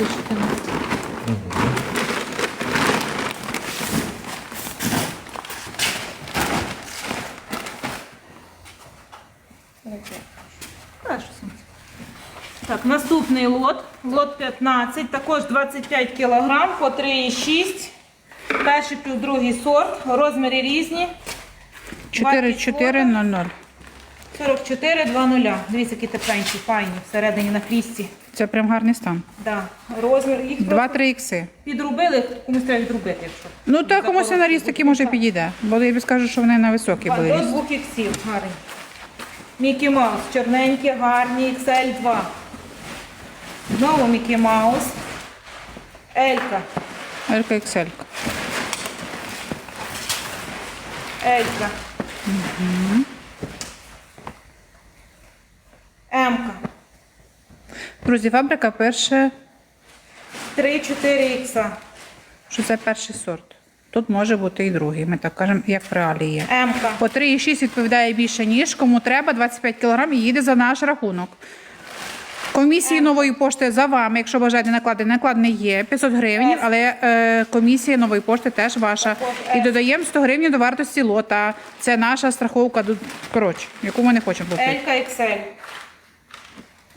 Слушайте, Настя. Хорошо, сонце. Так, наступний лот. Лот 15, також 25 кг по 3,6. Перший плюс другий сорт. Розміри різні. 4400. 44, 2 нуля. Дивіться, які тепленькі, файні, всередині на крісті. Це прям гарний стан. Да. Розмір їх просто 2-3 ікси. підрубили, комусь треба відрубити, якщо. Ну так комусь на наріз такий може підійде. Бо я б скажу, що вони на високий були. До ріст. двох іксів, гарні. Мікі Маус, чорненькі, гарні, XL 2. Знову Мікі Маус. Елька, Елька XL. Елька. Емка. Друзі, фабрика пише, 3-4 ікса. що це перший сорт. Тут може бути і другий. Ми так кажемо, як в реалії є. Емка. По 3,6 відповідає більше, ніж кому треба 25 кг і їде за наш рахунок. Комісії нової пошти за вами, якщо бажаєте наклади, наклад не є 500 гривень, але е, комісія нової пошти теж ваша. І додаємо 100 гривень до вартості лота. Це наша страховка, ду- коротше, яку ми не хочемо платити. Елька XL.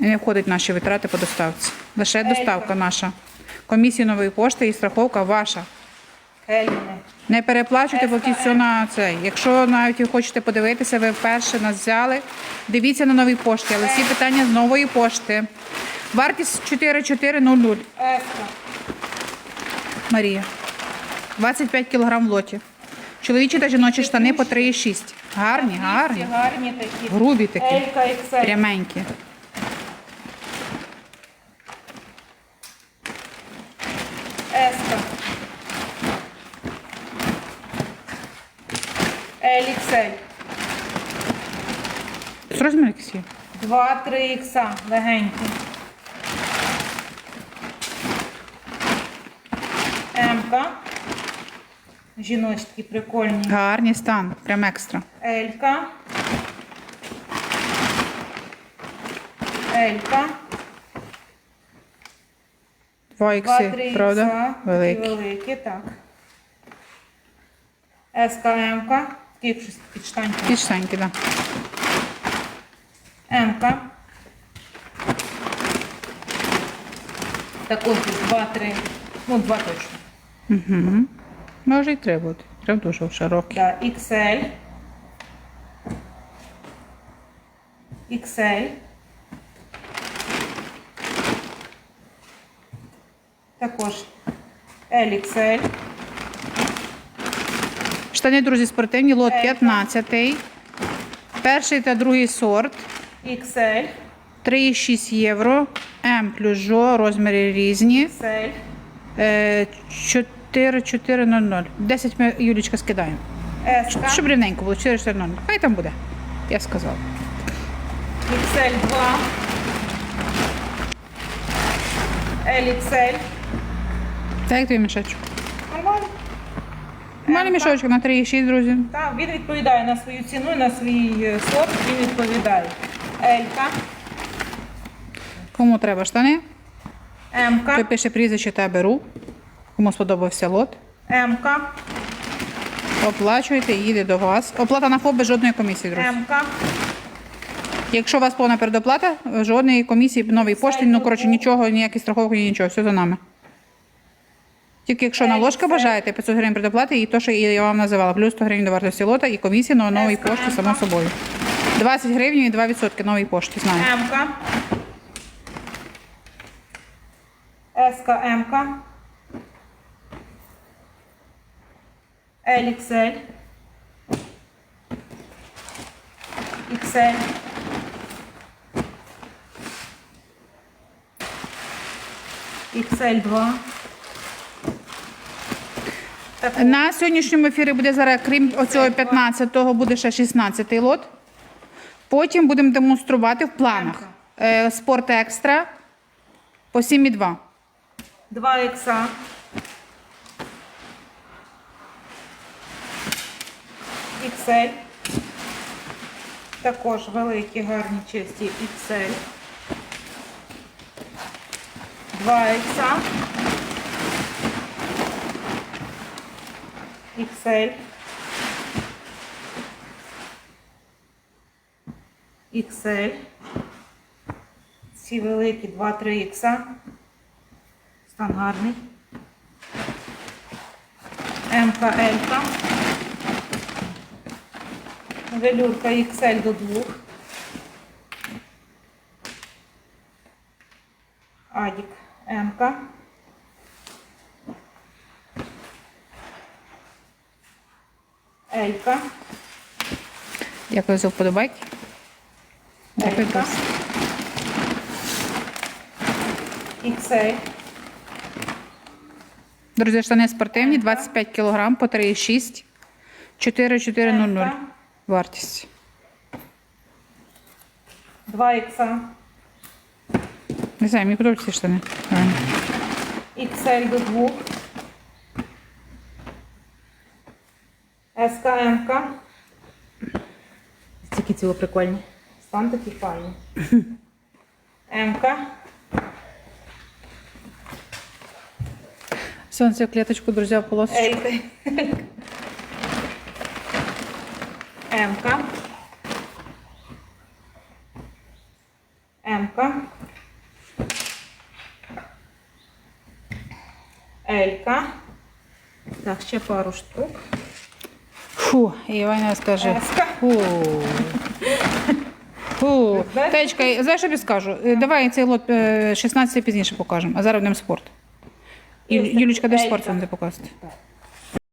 І не входить в наші витрати по доставці. Лише доставка наша. Комісія нової пошти і страховка ваша. Не переплачуйте, платіть все на цей. Якщо навіть ви хочете подивитися, ви вперше нас взяли, дивіться на новій пошті, але всі питання з нової пошти. Вартість 4400. Еска. Марія. 25 кг в лоті. Чоловічі та жіночі штани по 3,6. Гарні, гарні. Гарні такі. Грубі такі, пряменькі. LXL. З розмір якийсь є? 2-3 ікса. Легенькі. Емка. Жіночі такі прикольні. Гарні стан, прям екстра. Елька. Елька. 2 2-3 ікси, правда? Великі. Великі, так. СКМ-ка. Такі щось під штаньки. Пічсенькі, так. М-ка. Також 2-3. Ну, 2 точно. Угу. Може і треба бути. Прям дуже широкі. Да, XL. XL. Також LXL. Штани, друзі, спортивні, лот 15. Перший та другий сорт. XL. 3,6 євро. М плюс жо, розміри різні. XL. Е, 4400. 10 ми, Юлічка, скидаємо. S. Щоб рівненько було, 4400. Хай там буде. Я сказала. XL 2. LXL. Так, як твій мішечок? Нормально. Мене мішочок на 3,6, друзі. Так, він відповідає на свою ціну, і на свій е, сорт, він відповідає. Елька, Кому треба штани? Той М-ка, пише прізвище та беру. Кому сподобався лот. М-ка, Оплачуєте їде до вас. Оплата на ФОП без жодної комісії, друзі. М-ка, Якщо у вас повна передоплата, жодної комісії, нової пошти, ну коротше, нічого, ніякі страховки, нічого, все за нами. Тільки якщо на ложка бажаєте 500 гривень предоплати, і то, що я вам називала, плюс 100 гривень до вартості лота, і комісія на новій пошті, само собою. 20 гривень і 2% нової пошти, знаю. М-ка, С-ка, М-ка, LXL, XL, XL 2. Так, На сьогоднішньому ефірі буде зараз, крім оцього 15-го, буде ще 16-й лот. Потім будемо демонструвати в планах. Е, Спорт екстра по 7,2. 2 ікса. XL. Також великі, гарні, чисті XL. 2 ікса. XL. XL. Ці великі 2-3 ікса. Стан гарний. Елька. Велюрка XL до 2. Адік МК. Елька. Дякую за вподобайки. Дякую. Елька. XL. Друзі, штани спортивні, 25 кг по 3,6. 4400 вартість. 2 ікса. Не знаю, мені подобаються штани. XL до 2. СКМК. Такі ціло прикольні. Стан такий файний. МК. Сонце в клеточку, друзі, в полосочку. Елька. МК. МК. Елька. Так, ще пару штук. Фу, і Ваня скаже. Фу. Фу. Знаєш, знаєш, що я скажу? Е, Давай цей лот е, 16 пізніше покажемо, а зараз будемо спорт. Ю- Юлічка, де Елька. спорт вам не показати? Так.